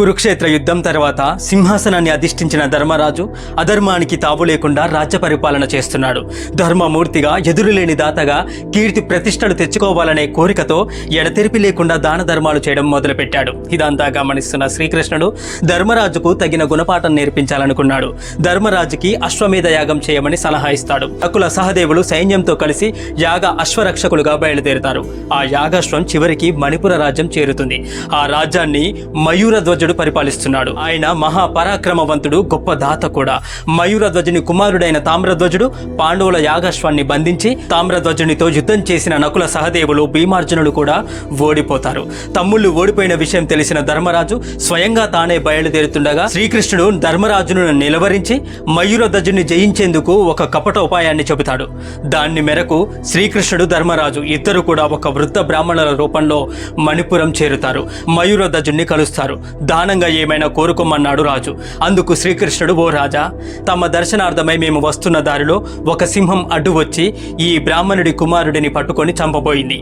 కురుక్షేత్ర యుద్ధం తర్వాత సింహాసనాన్ని అధిష్ఠించిన ధర్మరాజు అధర్మానికి తావు లేకుండా రాజ్య పరిపాలన చేస్తున్నాడు. ధర్మమూర్తిగా ఎదురులేని దాతగా కీర్తి ప్రతిష్టలు తెచ్చుకోవాలనే కోరికతో ఎడతెరిపి లేకుండా దాన ధర్మాలు చేయడం మొదలుపెట్టాడు. ఇదంతా గమనిస్తున్న శ్రీకృష్ణుడు ధర్మరాజుకు తగిన గుణపాఠం నేర్పించాలనుకున్నాడు. ధర్మరాజుకి అశ్వమేధ యాగం చేయమని సలహా ఇస్తాడు. అకుల సహదేవులు సైన్యంతో కలిసి యాగ అశ్వరక్షకులుగా బయలుదేరుతారు. ఆ యాగాశ్వం చివరికి మణిపుర రాజ్యం చేరుతుంది. ఆ రాజ్యాన్ని మయూర ధ్వజుడు పరిపాలిస్తున్నాడు. ఆయన మహాపరాక్రమవంతుడు గొప్ప దాత కూడా. మయూరధ్వజుని కుమారుడైన తామ్రధ్వజుడు పాండవుల యాగాశ్వాన్ని బంధించి తామ్రధ్వజునితో యుద్ధం చేసిన నకుల సహదేవులు భీమార్జునుడు కూడా ఓడిపోతారు. తమ్ముళ్ళు ఓడిపోయిన విషయం తెలిసిన ధర్మరాజు స్వయంగా తానే బయలుదేరుతుండగా శ్రీకృష్ణుడు ధర్మరాజును నిలవరించి మయూరధ్వజుని జయించేందుకు ఒక కపట ఉపాయాన్ని చెబుతాడు. దాన్ని మేరకు శ్రీకృష్ణుడు ధర్మరాజు ఇద్దరు కూడా ఒక వృద్ధ బ్రాహ్మణుల రూపంలో మణిపురం చేరుతారు. మయూరధ్వజుణ్ణి కలుస్తారు. దానంగా ఏమైనా కోరుకోమన్నాడు రాజు. అందుకు శ్రీకృష్ణుడు ఓ రాజా తమ దర్శనార్థమై మేము వస్తున్న దారిలో ఒక సింహం అడ్డు వచ్చి ఈ బ్రాహ్మణుడి కుమారుడిని పట్టుకొని చంపబోయింది.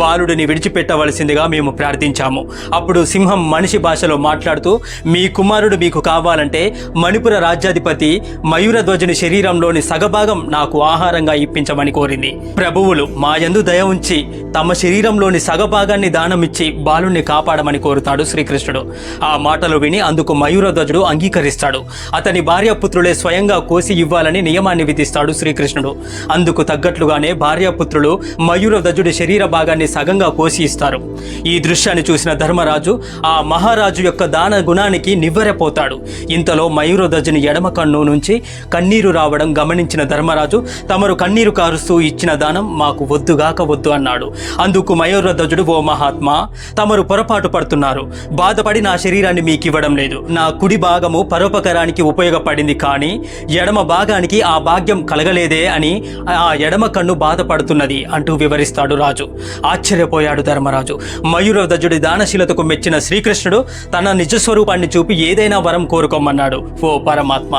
బాలుడిని విడిచిపెట్టవలసిందిగా మేము ప్రార్థించాము. అప్పుడు సింహం మనిషి భాషలో మాట్లాడుతూ మీ కుమారుడు మీకు కావాలంటే మణిపుర రాజ్యాధిపతి మయూరధ్వజుని శరీరంలోని సగభాగం నాకు ఆహారంగా ఇప్పించమని కోరింది. ప్రభువులు మా యందు దయ ఉంచి తమ శరీరంలోని సగభాగాన్ని దానమిచ్చి బాలుణ్ణి కాపాడమని కోరుతాడు శ్రీకృష్ణుడు. ఆ మాటలు విని అందుకు మయూరధ్వజుడు అంగీకరిస్తాడు. అతని భార్యాపుత్రులే స్వయంగా కోసి ఇవ్వాలని నియమాన్ని విధిస్తాడు శ్రీకృష్ణుడు. అందుకు తగ్గట్లుగానే భార్యాపుత్రులు మయూరధ్వజుడి శరీర భాగాన్ని సగంగా కోసి ఇస్తారు. ఈ దృశ్యాన్ని చూసిన ధర్మరాజు ఆ మహారాజు యొక్క దాన గుణానికి నివ్వెరపోతాడు. ఇంతలో మయూరధ్వజుని ఎడమ కన్ను నుంచి కన్నీరు రావడం గమనించిన ధర్మరాజు తమరు కన్నీరు కారుస్తూ ఇచ్చిన దానం మాకు వద్దుగాక వద్దు అన్నాడు. అందుకు మయూరధ్వజుడు ఓ మహాత్మా తమరు పొరపాటు పడుతున్నారు. బాధపడి నా శరీరాన్ని మీకు ఇవ్వడం లేదు. నా కుడి భాగము పరోపకారానికి ఉపయోగపడింది కానీ ఎడమ భాగానికి ఆ భాగ్యం కలగలేదే అని ఆ ఎడమ కన్ను బాధపడుతున్నది అంటూ వివరిస్తాడు రాజు. ఆశ్చర్యపోయాడు ధర్మరాజు. మయూరధ్వజుడి దానశీలతకు మెచ్చిన శ్రీకృష్ణుడు తన నిజస్వరూపాన్ని చూపి ఏదైనా వరం కోరుకోమన్నాడు. ఓ పరమాత్మ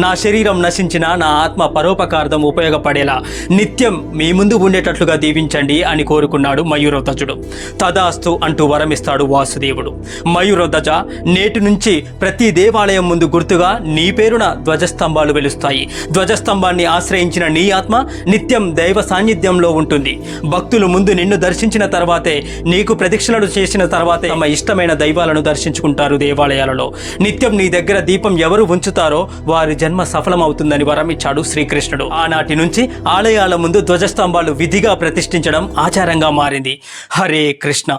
నా శరీరం నశించిన నా ఆత్మ పరోపకార్థం ఉపయోగపడేలా నిత్యం మీ ముందు ఉండేటట్లుగా దీవించండి అని కోరుకున్నాడు మయూరధ్వజుడు తదాస్తు అంటూ వరమిస్తాడు వాసుదేవుడు. మయూరధ్వజ నేటి నుంచి ప్రతి దేవాలయం ముందు గుర్తుగా నీ పేరున ధ్వజస్తంభాలు వెలుస్తాయి. ధ్వజస్తంభాన్ని ఆశ్రయించిన నీ ఆత్మ నిత్యం దైవ సాన్నిధ్యంలో ఉంటుంది. భక్తులు ముందు నిన్ను దర్శించిన తర్వాతే నీకు ప్రదక్షిణలు చేసిన తర్వాతే తమ ఇష్టమైన దైవాలను దర్శించుకుంటారు దేవాలయాలలో. నిత్యం నీ దగ్గర దీపం ఎవరు ఉంచుతారో వారి జన్మ సఫలమవుతుందని వరమిచ్చాడు శ్రీకృష్ణుడు. ఆనాటి నుంచి ఆలయాల ముందు ధ్వజస్తంభాలు విధిగా ప్రతిష్ఠించడం ఆచారంగా మారింది. హరే కృష్ణ.